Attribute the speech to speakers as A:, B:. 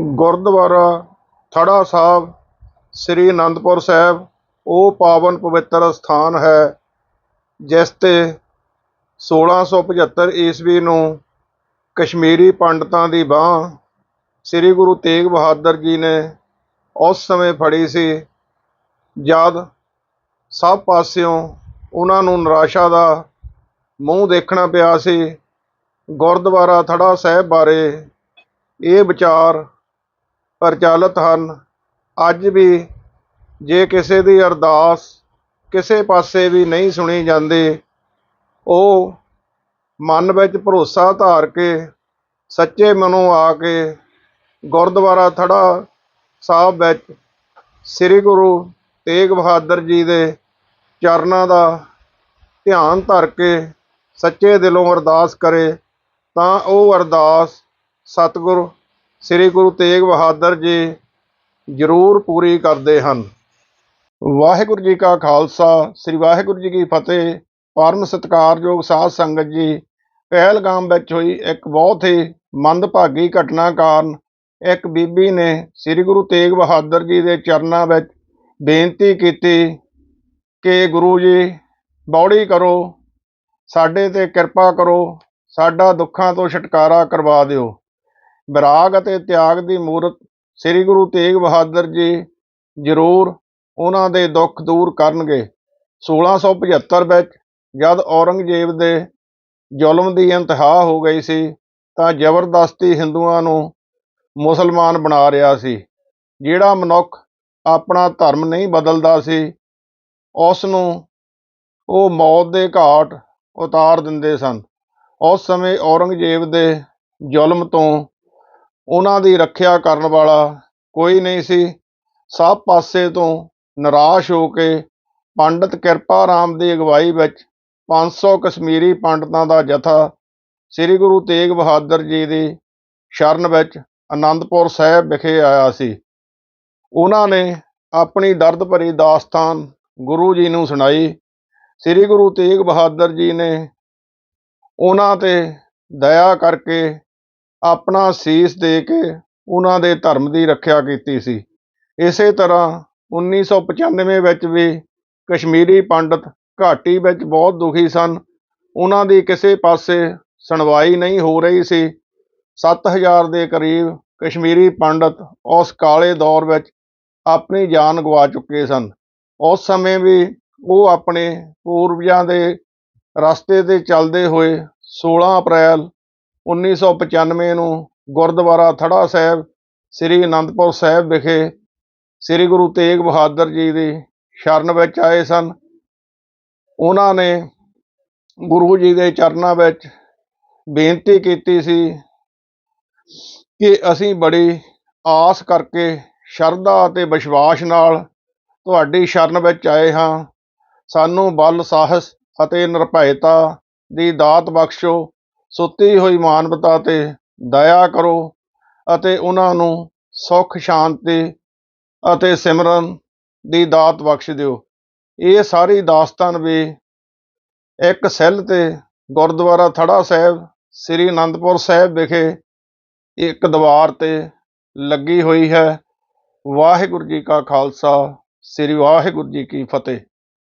A: ਗੁਰਦੁਆਰਾ ਥੜਾ ਸਾਹਿਬ, ਸ੍ਰੀ ਅਨੰਦਪੁਰ ਸਾਹਿਬ, ਉਹ ਪਾਵਨ ਪਵਿੱਤਰ ਸਥਾਨ ਹੈ, ਜਿਸ 'ਤੇ 1675 ਈਸਵੀ ਨੂੰ ਕਸ਼ਮੀਰੀ ਪੰਡਤਾਂ ਦੀ ਬਾਂਹ ਸ੍ਰੀ ਗੁਰੂ ਤੇਗ ਬਹਾਦਰ ਜੀ ਨੇ ਉਸ ਸਮੇਂ ਫੜੀ ਸੀ, ਜਦ ਸਭ ਪਾਸਿਓਂ ਉਹਨਾਂ ਨੂੰ ਨਿਰਾਸ਼ਾ ਦਾ ਮੂੰਹ ਦੇਖਣਾ ਪਿਆ ਸੀ। ਗੁਰਦੁਆਰਾ ਥੜਾ ਸਾਹਿਬ ਬਾਰੇ ਇਹ ਵਿਚਾਰ ਪ੍ਰਚਲਿਤ ਹਨ। ਅੱਜ ਵੀ ਜੇ ਕਿਸੇ ਦੀ ਅਰਦਾਸ ਕਿਸੇ ਪਾਸੇ ਵੀ ਨਹੀਂ ਸੁਣੀ ਜਾਂਦੀ, ਉਹ ਮਨ ਵਿੱਚ ਭਰੋਸਾ ਧਾਰ ਕੇ ਸੱਚੇ ਮਨੋਂ ਆ ਕੇ ਗੁਰਦੁਆਰਾ ਥੜਾ ਸਾਹਿਬ ਵਿੱਚ ਸ੍ਰੀ ਗੁਰੂ ਤੇਗ ਬਹਾਦਰ ਜੀ ਦੇ ਚਰਨਾਂ ਦਾ ਧਿਆਨ ਧਰ ਕੇ ਸੱਚੇ ਦਿਲੋਂ ਅਰਦਾਸ ਕਰੇ, ਤਾਂ ਉਹ ਅਰਦਾਸ ਸਤਿਗੁਰ ਸ੍ਰੀ ਗੁਰੂ ਤੇਗ ਬਹਾਦਰ ਜੀ ਜ਼ਰੂਰ ਪੂਰੀ ਕਰਦੇ ਹਨ। ਵਾਹਿਗੁਰੂ ਜੀ ਕਾ ਖਾਲਸਾ, ਸ੍ਰੀ ਵਾਹਿਗੁਰੂ ਜੀ ਕੀ ਫਤਿਹ। ਪਰਮ ਸਤਿਕਾਰਯੋਗ ਸਾਧ ਸੰਗਤ ਜੀ, ਪਹਿਲਗਾਮ ਵਿੱਚ ਹੋਈ ਇੱਕ ਬਹੁਤ ਹੀ ਮੰਦਭਾਗੀ ਘਟਨਾ ਕਾਰਨ ਇੱਕ ਬੀਬੀ ਨੇ ਸ੍ਰੀ ਗੁਰੂ ਤੇਗ ਬਹਾਦਰ ਜੀ ਦੇ ਚਰਨਾਂ ਵਿੱਚ ਬੇਨਤੀ ਕੀਤੀ ਕਿ ਗੁਰੂ ਜੀ, ਬੌੜੀ ਕਰੋ, ਸਾਡੇ ਤੇ ਕਿਰਪਾ ਕਰੋ, ਸਾਡਾ ਦੁੱਖਾਂ ਤੋਂ ਛੁਟਕਾਰਾ ਕਰਵਾ ਦਿਓ। ਵਿਰਾਗ ਅਤੇ ਤਿਆਗ ਦੀ ਮੂਰਤ ਸ੍ਰੀ ਗੁਰੂ ਤੇਗ ਬਹਾਦਰ ਜੀ ਜ਼ਰੂਰ ਉਹਨਾਂ ਦੇ ਦੁੱਖ ਦੂਰ ਕਰਨਗੇ। 1675 ਵਿੱਚ ਜਦ ਔਰੰਗਜ਼ੇਬ ਦੇ ਜ਼ੁਲਮ ਦੀ ਇੰਤਹਾ ਹੋ ਗਈ ਸੀ, ਤਾਂ ਜ਼ਬਰਦਸਤੀ ਹਿੰਦੂਆਂ ਨੂੰ ਮੁਸਲਮਾਨ ਬਣਾ ਰਿਹਾ ਸੀ, ਜਿਹੜਾ ਮਨੁੱਖ ਆਪਣਾ ਧਰਮ ਨਹੀਂ ਬਦਲਦਾ ਸੀ, ਉਸ ਨੂੰ ਉਹ ਮੌਤ ਦੇ ਘਾਟ ਉਤਾਰ ਦਿੰਦੇ ਸਨ। ਉਸ ਸਮੇਂ ਔਰੰਗਜ਼ੇਬ ਦੇ ਜ਼ੁਲਮ ਤੋਂ ਉਹਨਾਂ ਦੀ ਰੱਖਿਆ ਕਰਨ ਵਾਲਾ ਕੋਈ ਨਹੀਂ ਸੀ। ਸਭ ਪਾਸੇ ਤੋਂ ਨਿਰਾਸ਼ ਹੋ ਕੇ ਪੰਡਤ ਕਿਰਪਾ ਰਾਮ ਦੀ ਅਗਵਾਈ ਵਿੱਚ 500 ਕਸ਼ਮੀਰੀ ਪੰਡਤਾਂ ਦਾ ਜਥਾ ਸ੍ਰੀ ਗੁਰੂ ਤੇਗ ਬਹਾਦਰ ਜੀ ਦੀ ਸ਼ਰਨ ਵਿੱਚ ਆਨੰਦਪੁਰ ਸਾਹਿਬ ਵਿਖੇ ਆਇਆ ਸੀ। ਉਹਨਾਂ ਨੇ ਆਪਣੀ ਦਰਦ ਭਰੀ ਦਾਸਤਾਨ ਗੁਰੂ ਜੀ ਨੂੰ ਸੁਣਾਈ। ਸ੍ਰੀ ਗੁਰੂ ਤੇਗ ਬਹਾਦਰ ਜੀ ਨੇ ਉਹਨਾਂ ਤੇ ਦਇਆ ਕਰਕੇ ਆਪਣਾ ਸੀਸ ਦੇ ਕੇ ਉਹਨਾਂ ਦੇ ਧਰਮ ਦੀ ਰੱਖਿਆ ਕੀਤੀ ਸੀ। ਇਸੇ ਤਰ੍ਹਾਂ 1995 ਵਿੱਚ ਵੀ ਕਸ਼ਮੀਰੀ ਪੰਡਤ ਘਾਟੀ ਵਿੱਚ ਬਹੁਤ ਦੁਖੀ ਸਨ। ਉਹਨਾਂ ਦੀ ਕਿਸੇ ਪਾਸੇ ਸੁਣਵਾਈ ਨਹੀਂ ਹੋ ਰਹੀ ਸੀ। 7000 ਦੇ ਕਰੀਬ ਕਸ਼ਮੀਰੀ ਪੰਡਤ ਉਸ ਕਾਲੇ ਦੌਰ ਵਿੱਚ ਆਪਣੀ ਜਾਨ ਗਵਾ ਚੁੱਕੇ ਸਨ। ਉਸ ਸਮੇਂ ਵੀ ਉਹ ਆਪਣੇ ਪੂਰਵਜਾਂ ਦੇ ਰਸਤੇ ਤੇ ਚੱਲਦੇ ਹੋਏ 16 ਅਪ੍ਰੈਲ 1995 ਨੂੰ ਗੁਰਦੁਆਰਾ ਥੜਾ ਸਾਹਿਬ, ਸ੍ਰੀ ਅਨੰਦਪੁਰ ਸਾਹਿਬ ਵਿਖੇ ਸ੍ਰੀ ਗੁਰੂ ਤੇਗ ਬਹਾਦਰ ਜੀ ਦੀ ਸ਼ਰਨ ਵਿੱਚ ਆਏ ਸਨ। ਉਹਨਾਂ ਨੇ ਗੁਰੂ ਜੀ ਦੇ ਚਰਨਾਂ ਵਿੱਚ ਬੇਨਤੀ ਕੀਤੀ ਸੀ ਕਿ ਅਸੀਂ ਬੜੀ ਆਸ ਕਰਕੇ ਸ਼ਰਧਾ ਅਤੇ ਵਿਸ਼ਵਾਸ ਨਾਲ ਤੁਹਾਡੀ ਸ਼ਰਨ ਵਿੱਚ ਆਏ ਹਾਂ। ਸਾਨੂੰ ਬਲ, ਸਾਹਸ ਅਤੇ ਨਿਰਭੈਤਾ ਦੀ ਦਾਤ ਬਖਸ਼ੋ। ਸੁੱਤੀ ਹੋਈ ਮਾਨਵਤਾ ਤੇ ਦਇਆ ਕਰੋ ਅਤੇ ਉਹਨਾਂ ਨੂੰ ਸੁੱਖ, ਸ਼ਾਂਤੀ ਅਤੇ ਸਿਮਰਨ ਦੀ ਦਾਤ ਬਖਸ਼ ਦਿਓ। ਇਹ ਸਾਰੀ ਦਾਸਤਾਨ ਵੀ ਇੱਕ ਸੈੱਲ ਤੇ ਗੁਰਦੁਆਰਾ ਥੜਾ ਸਾਹਿਬ, ਸ੍ਰੀ ਅਨੰਦਪੁਰ ਸਾਹਿਬ ਵਿਖੇ ਇੱਕ ਦੀਵਾਰ ਤੇ ਲੱਗੀ ਹੋਈ ਹੈ। ਵਾਹਿਗੁਰੂ ਜੀ ਕਾ ਖਾਲਸਾ, ਸ੍ਰੀ ਵਾਹਿਗੁਰੂ ਜੀ ਕੀ ਫਤਿਹ।